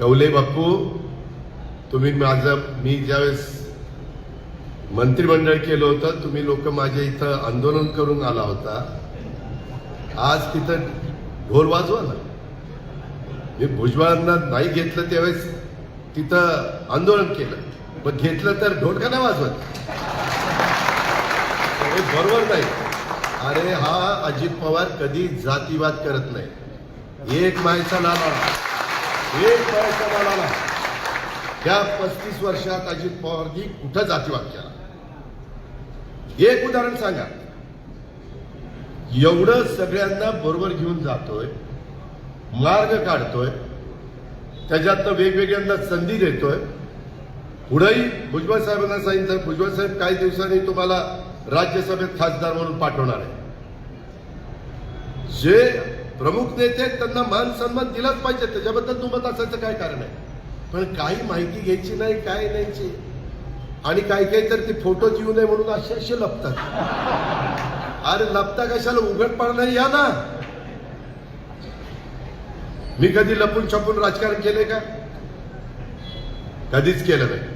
कवले बाप्पू तुम्ही माझं मी ज्यावेळेस मंत्रिमंडळ केलं होतं तुम्ही लोक माझ्या इथं आंदोलन करून आला होता. आज तिथं ढोल वाजवा ना. मी भुजबळांना नाही घेतलं त्यावेळेस तिथं आंदोलन केलं. पण घेतलं तर ढोल का नाही वाजवत? हे बरोबर नाही. अरे हा अजित पवार कधी जातीवाद करत नाही. एक माणसा नाव एक मायचा नाला या पस्तीस वर्षात अजित पवारनी कुठं जातीवाद केला? एक उदाहरण सांगा. एवढं सगळ्यांना बरोबर घेऊन जातोय मार्ग काढतोय त्याच्यातनं वेगवेगळ्यांना संधी देतोय. पुढेही भुजबळ साहेबांना सांगितलं भुजबळ साहेब काही दिवसांनी तुम्हाला राज्यसभेत खासदार म्हणून पाठवणार आहे जे प्रमुख नेते त्यांना मान सन्मान दिलाच पाहिजे. त्याच्याबद्दल दुमत असायचं काय कारण आहे? पण काही माहिती घ्यायची नाही काय न्यायची? आणि काही काही तर ते फोटो येऊ नये म्हणून असे असे लपतात. अरे लपता कशाला? उघड उघडपणा या ना. मी कधी लपून छपून राजकारण केले का? कधीच केलं नाही.